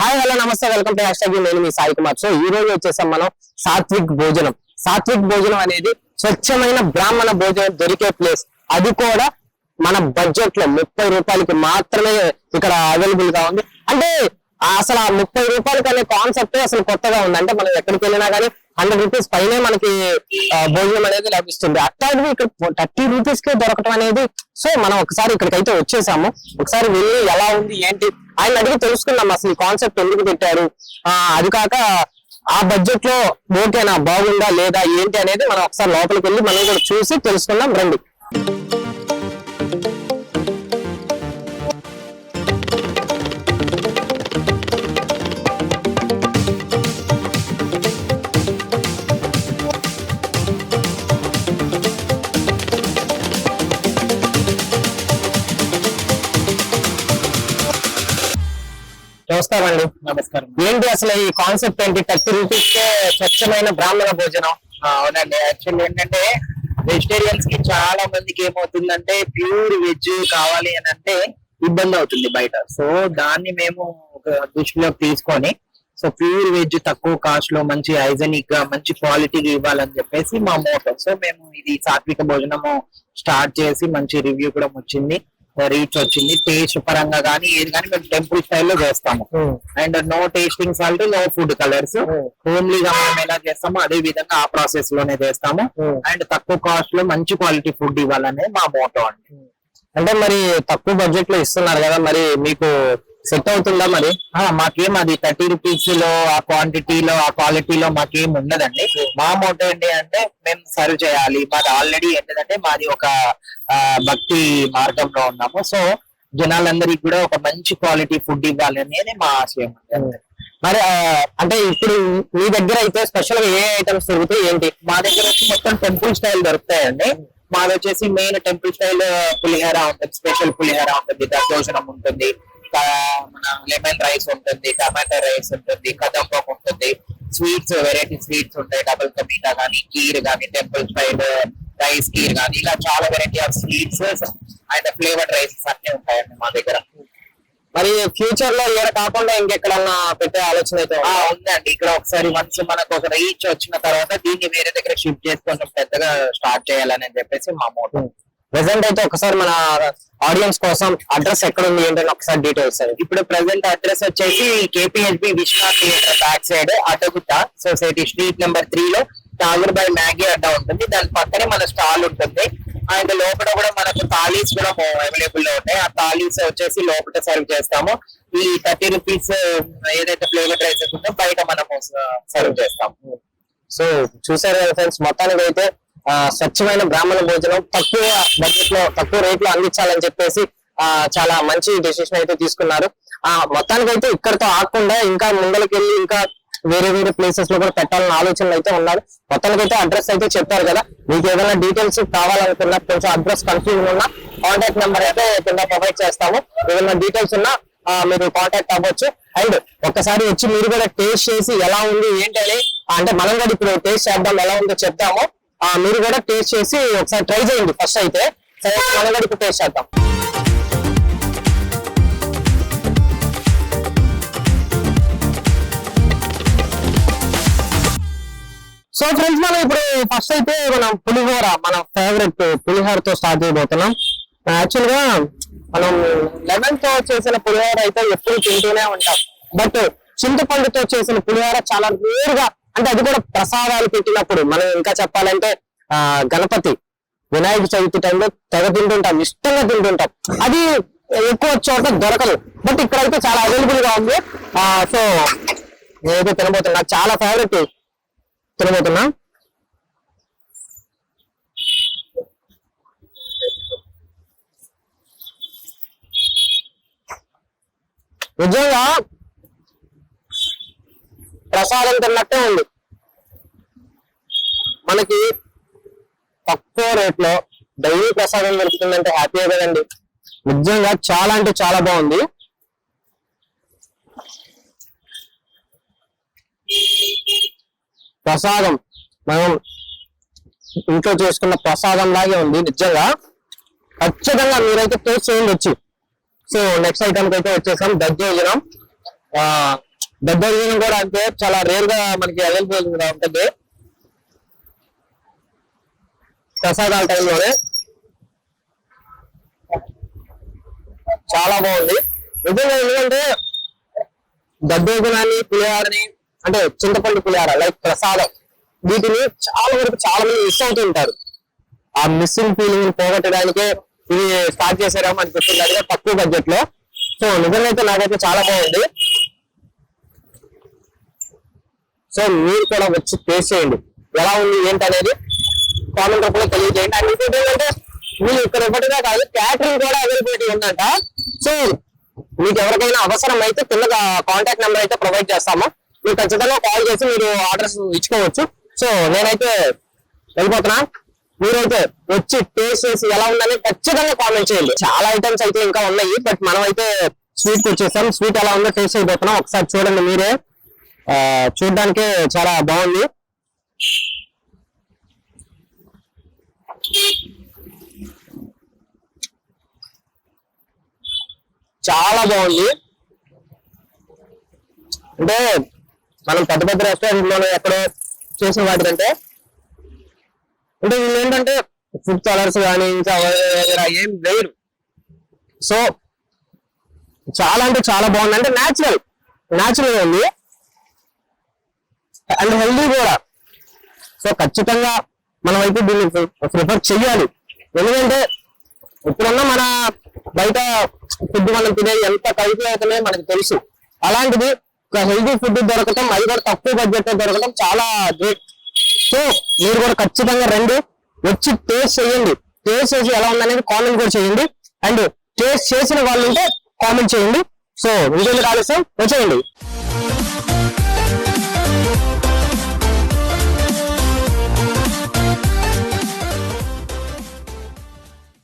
Hi hello నమస్తే welcome to hash tag నేను మీ సాయి కుమార్. సో ఈ రోజు వచ్చేసాం మనం సాత్విక్ భోజనం. సాత్విక్ భోజనం అనేది స్వచ్ఛమైన బ్రాహ్మణ భోజనం దొరికే ప్లేస్ అది కూడా మన బడ్జెట్లో ముప్పై రూపాయలకి మాత్రమే ఇక్కడ అవైలబుల్గా ఉంది. అంటే అసలు ఆ ముప్పై రూపాయలకి అనే కాన్సెప్ట్ అసలు కొత్తగా ఉంది. అంటే మనం ఎక్కడికి వెళ్ళినా కానీ హండ్రెడ్ రూపీస్ పైనే మనకి భోజనం అనేది లభిస్తుంది. అట్లాంటివి ఇక్కడ థర్టీ రూపీస్ కే దొరకటం అనేది సో మనం ఒకసారి ఇక్కడికైతే వచ్చేసాము. ఒకసారి వెళ్ళి ఎలా ఉంది ఏంటి ఆయన అడిగి తెలుసుకున్నాం అసలు ఈ కాన్సెప్ట్ ఎందుకు పెట్టారు? ఆ, అది కాక ఆ బడ్జెట్లో ఓకేనా? బాగుందా? లేదా? ఏంటి అనేది మనం ఒకసారి లోపలికి వెళ్ళి మనం కూడా చూసి తెలుసుకుందాం రండి. నమస్కారం అండి నమస్కారం. ఏంటి అసలు ఈ కాన్సెప్ట్ ఏంటి? థర్టీ రూపీస్ స్వచ్ఛమైన బ్రాహ్మణ భోజనం? అవునండి. యాక్చువల్ ఏంటంటే వెజిటేరియన్స్కి చాలా మందికి ఏమవుతుందంటే ప్యూర్ వెజ్ కావాలి అని అంటే ఇబ్బంది అవుతుంది బయట. సో దాన్ని మేము ఒక దృష్టిలోకి తీసుకొని సో ప్యూర్ వెజ్ తక్కువ కాస్ట్లో మంచి హైజెనిక్గా మంచి క్వాలిటీగా ఇవ్వాలని చెప్పేసి మా మోటో సో మేము ఇది సాత్విక భోజనము స్టార్ట్ చేసి మంచి రివ్యూ కూడా వచ్చింది. రీచ్ వచ్చింది. టేస్ట్ పరంగా కానీ ఏది కానీ మేము టెంపుల్ స్టైల్లో చేస్తాము. And no tasting salt no food colours హోమ్లీగా మనం ఎలా చేస్తామో అదే విధంగా ఆ ప్రాసెస్లోనే చేస్తాము. అండ్ తక్కువ కాస్ట్లో మంచి క్వాలిటీ ఫుడ్ ఇవ్వాలనేది మా మోటో అండి. అంటే మరి తక్కువ బడ్జెట్లో ఇస్తున్నారు కదా మరి మీకు సెట్ అవుతుందా మరి? మాకేం అది థర్టీ రూపీస్లో ఆ క్వాంటిటీలో ఆ క్వాలిటీలో మాకేం ఉండదండి. మా మోటో ఏంటి అంటే మేము సర్వ్ చేయాలి. మాది ఆల్రెడీ ఏంటంటే మాది ఒక భక్తి మార్గంలో ఉన్నాము. సో జనాలందరికీ కూడా ఒక మంచి క్వాలిటీ ఫుడ్ ఇవ్వాలి అనేది మా ఆశయం అండి. మరి అంటే ఇప్పుడు మీ దగ్గర అయితే స్పెషల్గా ఏ ఐటమ్స్ దొరుకుతాయి ఏంటి? మా దగ్గర వచ్చి మొత్తం టెంపుల్ స్టైల్ దొరుకుతాయండి. మాది వచ్చేసి మెయిన్ టెంపుల్ స్టైల్ పులిహోర ఉంటుంది స్పెషల్ పులిహోర ఉంటుంది దర్శనం ఉంటుంది. లెమన్ రైస్ ఉంటుంది టమాటా రైస్ ఉంటుంది కదంబం ఉంటుంది. స్వీట్స్ వెరైటీ స్వీట్స్ ఉంటాయి డబుల్ కమీటా కానీ కీర్ కానీ టెంపుల్ స్టైల్ రైస్ కీర్ కానీ ఇలా చాలా variety of sweets and flavoured rices అన్ని ఉంటాయండి మా దగ్గర. మరి ఫ్యూచర్లో ఇక్కడ కాకుండా ఇంకెక్కడన్నా పెట్టే ఆలోచన అయితే ఉందండి. ఇక్కడ ఒకసారి వన్స్ మనకు ఒక రీచ్ వచ్చిన తర్వాత దీన్ని వేరే దగ్గర షిఫ్ట్ చేసి కొంచెం పెద్దగా స్టార్ట్ చేయాలని చెప్పేసి మా మోటో ప్రెసెంట్ అయితే ఒకసారి మన ఆడియన్స్ కోసం అడ్రస్ ఎక్కడ ఉంది ఏంటని ఒకసారి డీటెయిల్స్ ఇప్పుడు ప్రెసెంట్ అడ్రస్ వచ్చేసి KPHB Vishwanath theatre back side Addagutta society street number three లో టాగర్ బై మ్యాగీ అడ్డా ఉంటుంది. దాని పక్కనే మన స్టాల్ ఉంటుంది. అండ్ లోపల కూడా మనకు థాలీస్ కూడా అవైలబుల్లో ఉంటాయి. ఆ థాలీస్ వచ్చేసి లోపల సర్వ్ చేస్తాము. ఈ థర్టీ రూపీస్ ఏదైతే ఫ్లేవర్ రైసెస్ ఉందో బయట మనము సర్వ్ చేస్తాము. సో చూసారు కదా ఫ్రెండ్స్ మొత్తానికి అయితే స్వచ్ఛమైన బ్రాహ్మణ భోజనం తక్కువ బడ్జెట్లో తక్కువ రేట్లో అందించాలని చెప్పేసి ఆ చాలా మంచి డెసిషన్ అయితే తీసుకున్నారు. ఆ మొత్తానికి అయితే ఇక్కడతో ఆకుండా ఇంకా ముందరికి వెళ్ళి ఇంకా వేరే వేరే ప్లేసెస్లో కూడా పెట్టాలని ఆలోచనలు అయితే ఉన్నారు. మొత్తానికి అయితే అడ్రస్ అయితే చెప్పారు కదా. మీకు ఏదైనా డీటెయిల్స్ కావాలనుకున్నా కొంచెం అడ్రస్ కన్ఫ్యూజన్ ఉన్నా కాంటాక్ట్ నెంబర్ అయితే కింద ప్రొవైడ్ చేస్తాము. ఏదైనా డీటెయిల్స్ ఉన్నా మీరు కాంటాక్ట్ అవ్వచ్చు. అండ్ ఒక్కసారి వచ్చి మీరు కూడా టేస్ట్ చేసి ఎలా ఉంది ఏంటి అని అంటే మనం కూడా ఇప్పుడు టేస్ట్ చేద్దాం ఎలా ఉందో చెప్తాము. మీరు కూడా టేస్ట్ చేసి ఒకసారి ట్రై చేయండి ఫస్ట్ అయితే. సరే మనం కూడా ఇప్పుడు టేస్ట్ చేద్దాం. సో ఫ్రెండ్స్ మనం ఇప్పుడు ఫస్ట్ అయితే మనం పులిహోర మన ఫేవరెట్ పులిహోరతో స్టార్ట్ చేయబోతున్నాం. యాక్చువల్గా మనం లెమన్తో చేసిన పులిహోర అయితే ఎప్పుడు తింటూనే ఉంటాం. బట్ చింతపండుతో చేసిన పులిహోర చాలా నేరుగా అంటే అది కూడా ప్రసాదాలు పెట్టినప్పుడు మనం ఇంకా చెప్పాలంటే ఆ గణపతి వినాయక చవితి టైంలో తెగ తింటుంటాం ఇష్టంగా తింటుంటాం. అది ఎక్కువ చోట దొరకదు. బట్ ఇక్కడైతే చాలా అవైలబుల్గా ఉంది. ఆ సో నేనైతే తినబోతున్నా చాలా ఫేవరెట్ తినబోతున్నా. నిజంగా ప్రసాదం తిన్నట్టే ఉంది. మనకి తక్కువ రేట్లో డైలీ ప్రసాదం దొరుకుతుందంటే హ్యాపీయే కదండి. నిజంగా చాలా అంటే చాలా బాగుంది. ప్రసాదం మనం ఇంట్లో చేసుకున్న ప్రసాదం లాగే ఉంది నిజంగా. ఖచ్చితంగా మీరైతే టేస్ట్ చేయండి వచ్చి. సో నెక్స్ట్ ఐటమ్ అయితే వచ్చేసాం. దగ్గర ఆ, దద్దోజనం కూడా అంతే చాలా రేర్గా మనకి అవైలబుల్గా ఉంటుంది ప్రసాదాల టైంలోనే. చాలా బాగుంది. నిజంగా ఎందుకంటే దద్దోజనాన్ని పులిహారని అంటే చింతపండు పులిహార లైక్ ప్రసాదం వీటిని చాలా వరకు చాలా మంది మిస్ అవుతూ ఉంటారు. ఆ మిస్సింగ్ ఫీలింగ్ పోగొట్టడానికే ఇది స్టార్ట్ చేశారేమో అని చెప్తుంది తక్కువ బడ్జెట్లో. సో నిజంగా అయితే నాకైతే చాలా బాగుంది. సో మీరు కూడా వచ్చి టేస్ట్ చేయండి. ఎలా ఉంది ఏంటి అనేది కామెంట్ రూపంలో తెలియజేయండి. అండ్ ఇంకోటి ఏంటంటే మీరు ఇక్కడ ఇవ్వడమే కాదు క్యాటరింగ్ కూడా అవైలబిలిటీ ఉందంట. సో మీకు ఎవరికైనా అవసరం అయితే కింద కాంటాక్ట్ నెంబర్ అయితే ప్రొవైడ్ చేస్తాము. మీరు ఖచ్చితంగా కాల్ చేసి మీరు ఆర్డర్స్ ఇచ్చుకోవచ్చు. సో నేనైతే వెళ్ళిపోతున్నా. మీరైతే వచ్చి టేస్ట్ చేసి ఎలా ఉందని ఖచ్చితంగా కామెంట్ చేయండి. చాలా ఐటమ్స్ అయితే ఇంకా ఉన్నాయి బట్ మనం అయితే స్వీట్ వచ్చేసాం. స్వీట్ ఎలా ఉందో టేస్ట్ అయిపోతున్నాం ఒకసారి చూడండి మీరే. చూడడానికి చాలా బాగుంది. చాలా బాగుంది. అంటే మనం పెద్ద పెద్ద రెస్టారెంట్లో ఎక్కడో చేసిన వాటికంటే అంటే వీళ్ళు ఏంటంటే ఫుడ్ కలర్స్ కానీ ఇంకా ఏం వేయరు. సో చాలా అంటే చాలా బాగుంది. అంటే న్యాచురల్ న్యాచురల్ ఉంది. అండ్ హెల్దీ కూడా. సో ఖచ్చితంగా మనం అయితే దీన్ని ప్రిఫర్ చెయ్యాలి. ఎందుకంటే ఇప్పుడున్న మన బయట ఫుడ్ మనం తినేది ఎంత కల్తీ అవుతుందో మనకు తెలుసు. అలాంటిది ఒక హెల్దీ ఫుడ్ దొరకటం అది కూడా తక్కువ బడ్జెట్ దొరకటం చాలా గ్రేట్ సో మీరు కూడా ఖచ్చితంగా రండి. వచ్చి టేస్ట్ చేయండి. టేస్ట్ చేసి ఎలా ఉందనేది కామెంట్ కూడా చేయండి. అండ్ టేస్ట్ చేసిన వాళ్ళు ఉంటే కామెంట్ చేయండి. సో ఇంకేంటి ఆలస్యం. వచ్చేయండి.